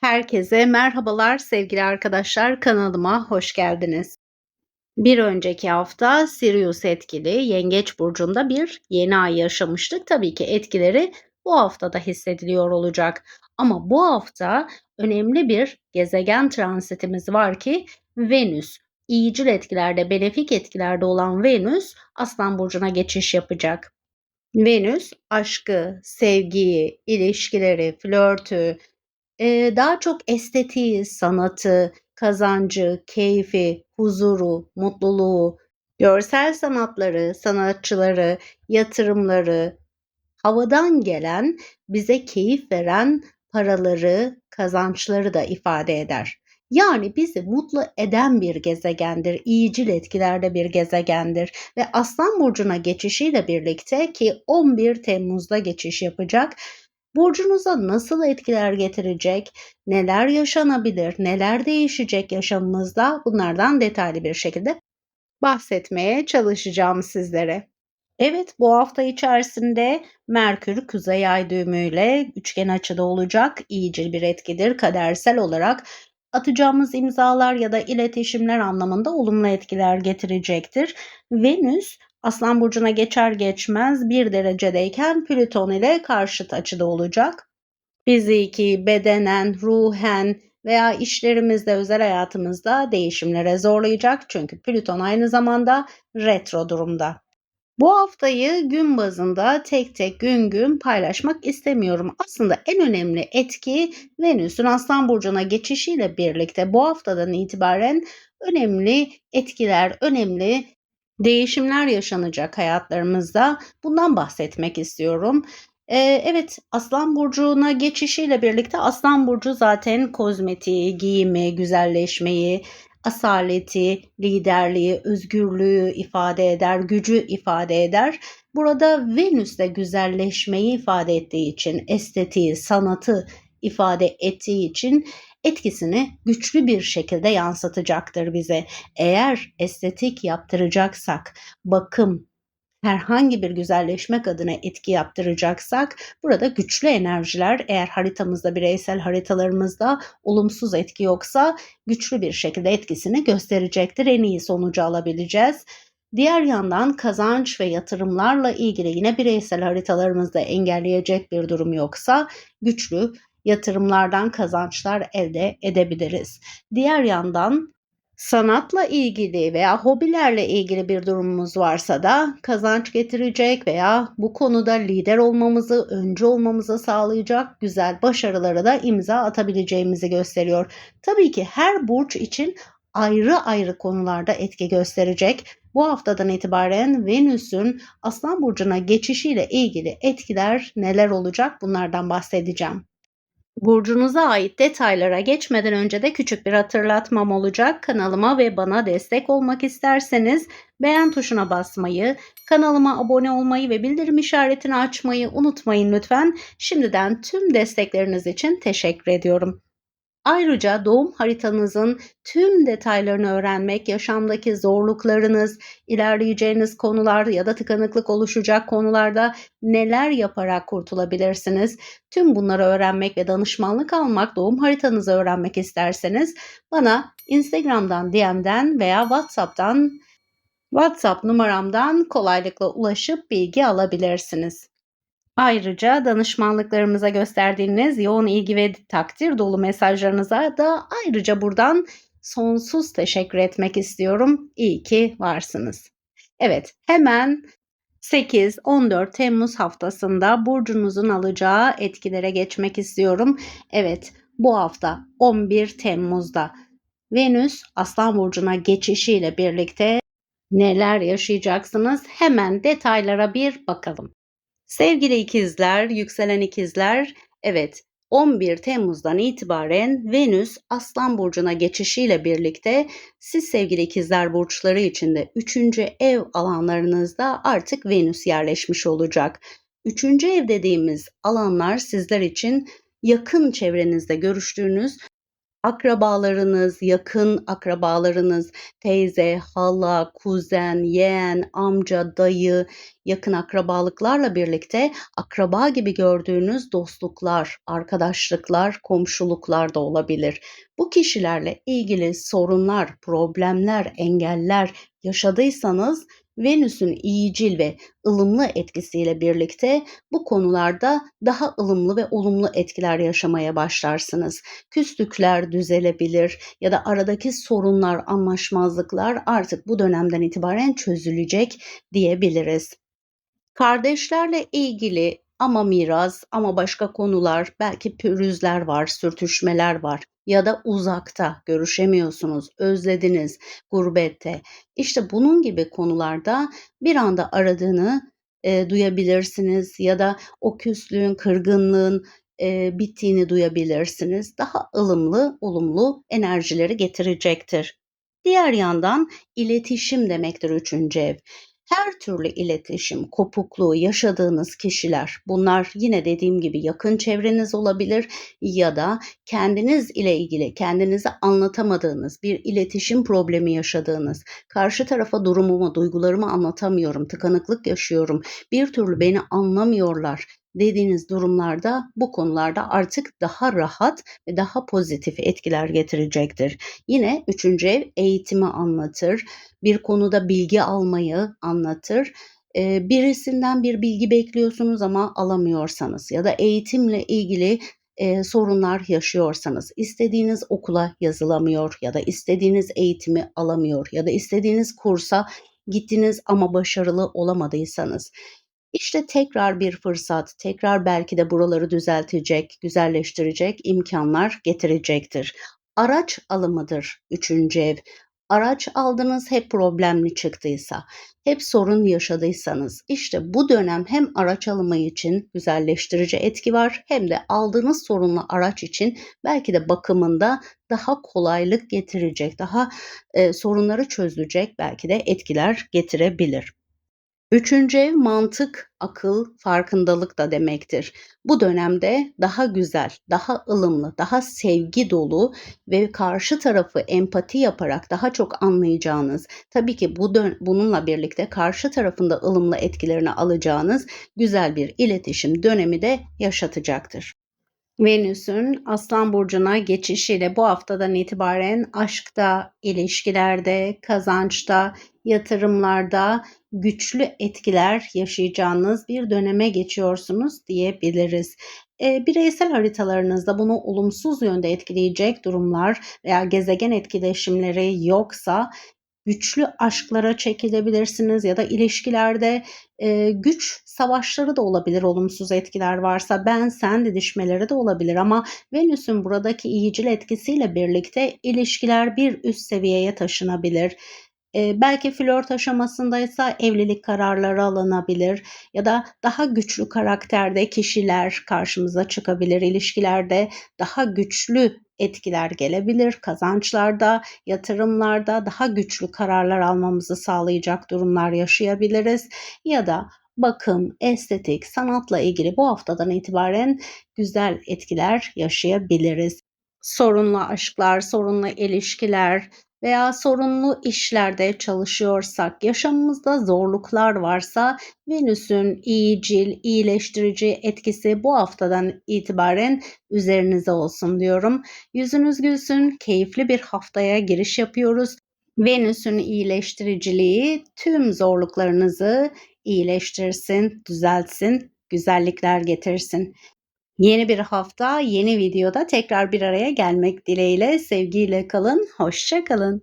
Herkese merhabalar sevgili arkadaşlar kanalıma hoş geldiniz. Bir önceki hafta Sirius etkili Yengeç burcunda bir yeni ay yaşamıştık. Tabii ki etkileri bu hafta da hissediliyor olacak. Ama bu hafta önemli bir gezegen transitimiz var ki Venüs. İyicil etkilerde, benefik etkilerde olan Venüs Aslan burcuna geçiş yapacak. Venüs aşkı, sevgiyi, ilişkileri, flörtü, Eee, daha çok estetiği, sanatı, kazancı, keyfi, huzuru, mutluluğu, görsel sanatları, sanatçıları, yatırımları, havadan gelen, bize keyif veren paraları, kazançları da ifade eder. Yani bizi mutlu eden bir gezegendir, iyicil etkilerde bir gezegendir ve Aslan burcuna geçişiyle birlikte ki 11 Temmuz'da geçiş yapacak burcunuza nasıl etkiler getirecek, neler yaşanabilir, neler değişecek yaşamımızda bunlardan detaylı bir şekilde bahsetmeye çalışacağım sizlere. Evet bu hafta içerisinde Merkür Kuzey Ay düğümüyle üçgen açıda olacak. İyicil bir etkidir. Kadersel olarak atacağımız imzalar ya da iletişimler anlamında olumlu etkiler getirecektir. Venüs Aslan burcuna geçer geçmez bir derecedeyken Plüton ile karşıt açıda olacak. Fiziki, bedenen, ruhen veya işlerimizde, özel hayatımızda değişimlere zorlayacak. Çünkü Plüton aynı zamanda retro durumda. Bu haftayı gün bazında tek tek gün gün paylaşmak istemiyorum. Aslında en önemli etki Venüs'ün Aslan Burcu'na geçişiyle birlikte bu haftadan itibaren önemli etkiler, önemli değişimler yaşanacak hayatlarımızda. Bundan bahsetmek istiyorum. Ee, evet Aslan Burcu'na geçişiyle birlikte Aslan Burcu zaten kozmetiği, giyimi, güzelleşmeyi, asaleti, liderliği, özgürlüğü ifade eder, gücü ifade eder. Burada Venüs de güzelleşmeyi ifade ettiği için, estetiği, sanatı ifade ettiği için etkisini güçlü bir şekilde yansıtacaktır bize. Eğer estetik yaptıracaksak, bakım, herhangi bir güzelleşmek adına etki yaptıracaksak burada güçlü enerjiler eğer haritamızda bireysel haritalarımızda olumsuz etki yoksa güçlü bir şekilde etkisini gösterecektir. En iyi sonucu alabileceğiz. Diğer yandan kazanç ve yatırımlarla ilgili yine bireysel haritalarımızda engelleyecek bir durum yoksa güçlü yatırımlardan kazançlar elde edebiliriz. Diğer yandan sanatla ilgili veya hobilerle ilgili bir durumumuz varsa da kazanç getirecek veya bu konuda lider olmamızı, öncü olmamızı sağlayacak güzel başarılara da imza atabileceğimizi gösteriyor. Tabii ki her burç için ayrı ayrı konularda etki gösterecek. Bu haftadan itibaren Venüs'ün Aslan burcuna geçişiyle ilgili etkiler neler olacak bunlardan bahsedeceğim. Burcunuza ait detaylara geçmeden önce de küçük bir hatırlatmam olacak. Kanalıma ve bana destek olmak isterseniz beğen tuşuna basmayı, kanalıma abone olmayı ve bildirim işaretini açmayı unutmayın lütfen. Şimdiden tüm destekleriniz için teşekkür ediyorum. Ayrıca doğum haritanızın tüm detaylarını öğrenmek, yaşamdaki zorluklarınız, ilerleyeceğiniz konular ya da tıkanıklık oluşacak konularda neler yaparak kurtulabilirsiniz? Tüm bunları öğrenmek ve danışmanlık almak, doğum haritanızı öğrenmek isterseniz bana Instagram'dan, DM'den veya WhatsApp'tan WhatsApp numaramdan kolaylıkla ulaşıp bilgi alabilirsiniz. Ayrıca danışmanlıklarımıza gösterdiğiniz yoğun ilgi ve takdir dolu mesajlarınıza da ayrıca buradan sonsuz teşekkür etmek istiyorum. İyi ki varsınız. Evet, hemen 8-14 Temmuz haftasında burcunuzun alacağı etkilere geçmek istiyorum. Evet, bu hafta 11 Temmuz'da Venüs Aslan burcuna geçişiyle birlikte neler yaşayacaksınız? Hemen detaylara bir bakalım. Sevgili ikizler, yükselen ikizler, evet 11 Temmuz'dan itibaren Venüs Aslan burcuna geçişiyle birlikte siz sevgili ikizler burçları içinde 3. ev alanlarınızda artık Venüs yerleşmiş olacak. 3. ev dediğimiz alanlar sizler için yakın çevrenizde görüştüğünüz akrabalarınız, yakın akrabalarınız, teyze, hala, kuzen, yeğen, amca, dayı, yakın akrabalıklarla birlikte akraba gibi gördüğünüz dostluklar, arkadaşlıklar, komşuluklar da olabilir. Bu kişilerle ilgili sorunlar, problemler, engeller yaşadıysanız Venüs'ün iyicil ve ılımlı etkisiyle birlikte bu konularda daha ılımlı ve olumlu etkiler yaşamaya başlarsınız. Küslükler düzelebilir ya da aradaki sorunlar, anlaşmazlıklar artık bu dönemden itibaren çözülecek diyebiliriz. Kardeşlerle ilgili ama miras ama başka konular, belki pürüzler var, sürtüşmeler var ya da uzakta görüşemiyorsunuz, özlediniz, gurbette. İşte bunun gibi konularda bir anda aradığını e, duyabilirsiniz ya da o küslüğün, kırgınlığın e, bittiğini duyabilirsiniz. Daha ılımlı, olumlu enerjileri getirecektir. Diğer yandan iletişim demektir üçüncü ev her türlü iletişim, kopukluğu yaşadığınız kişiler, bunlar yine dediğim gibi yakın çevreniz olabilir ya da kendiniz ile ilgili kendinize anlatamadığınız bir iletişim problemi yaşadığınız, karşı tarafa durumumu, duygularımı anlatamıyorum, tıkanıklık yaşıyorum, bir türlü beni anlamıyorlar dediğiniz durumlarda bu konularda artık daha rahat ve daha pozitif etkiler getirecektir. Yine üçüncü ev eğitimi anlatır. Bir konuda bilgi almayı anlatır birisinden bir bilgi bekliyorsunuz ama alamıyorsanız ya da eğitimle ilgili e, sorunlar yaşıyorsanız, istediğiniz okula yazılamıyor ya da istediğiniz eğitimi alamıyor ya da istediğiniz kursa gittiniz ama başarılı olamadıysanız işte tekrar bir fırsat, tekrar belki de buraları düzeltecek, güzelleştirecek imkanlar getirecektir. Araç alımıdır üçüncü ev. Araç aldınız hep problemli çıktıysa, hep sorun yaşadıysanız işte bu dönem hem araç alımı için güzelleştirici etki var hem de aldığınız sorunlu araç için belki de bakımında daha kolaylık getirecek, daha e, sorunları çözecek belki de etkiler getirebilir. Üçüncü ev mantık, akıl, farkındalık da demektir. Bu dönemde daha güzel, daha ılımlı, daha sevgi dolu ve karşı tarafı empati yaparak daha çok anlayacağınız, tabii ki bu bununla birlikte karşı tarafında ılımlı etkilerini alacağınız güzel bir iletişim dönemi de yaşatacaktır. Venüs'ün Aslan Burcu'na geçişiyle bu haftadan itibaren aşkta, ilişkilerde, kazançta, yatırımlarda güçlü etkiler yaşayacağınız bir döneme geçiyorsunuz diyebiliriz. E, bireysel haritalarınızda bunu olumsuz yönde etkileyecek durumlar veya gezegen etkileşimleri yoksa güçlü aşklara çekilebilirsiniz ya da ilişkilerde e, güç savaşları da olabilir olumsuz etkiler varsa ben sen didişmeleri de olabilir ama Venüs'ün buradaki iyicil etkisiyle birlikte ilişkiler bir üst seviyeye taşınabilir e, belki flört aşamasındaysa evlilik kararları alınabilir ya da daha güçlü karakterde kişiler karşımıza çıkabilir. İlişkilerde daha güçlü etkiler gelebilir. Kazançlarda, yatırımlarda daha güçlü kararlar almamızı sağlayacak durumlar yaşayabiliriz ya da bakım, estetik, sanatla ilgili bu haftadan itibaren güzel etkiler yaşayabiliriz. Sorunlu aşklar, sorunlu ilişkiler, veya sorunlu işlerde çalışıyorsak, yaşamımızda zorluklar varsa Venüs'ün iyicil, iyileştirici etkisi bu haftadan itibaren üzerinize olsun diyorum. Yüzünüz gülsün, keyifli bir haftaya giriş yapıyoruz. Venüs'ün iyileştiriciliği tüm zorluklarınızı iyileştirsin, düzeltsin, güzellikler getirsin. Yeni bir hafta, yeni videoda tekrar bir araya gelmek dileğiyle sevgiyle kalın, hoşça kalın.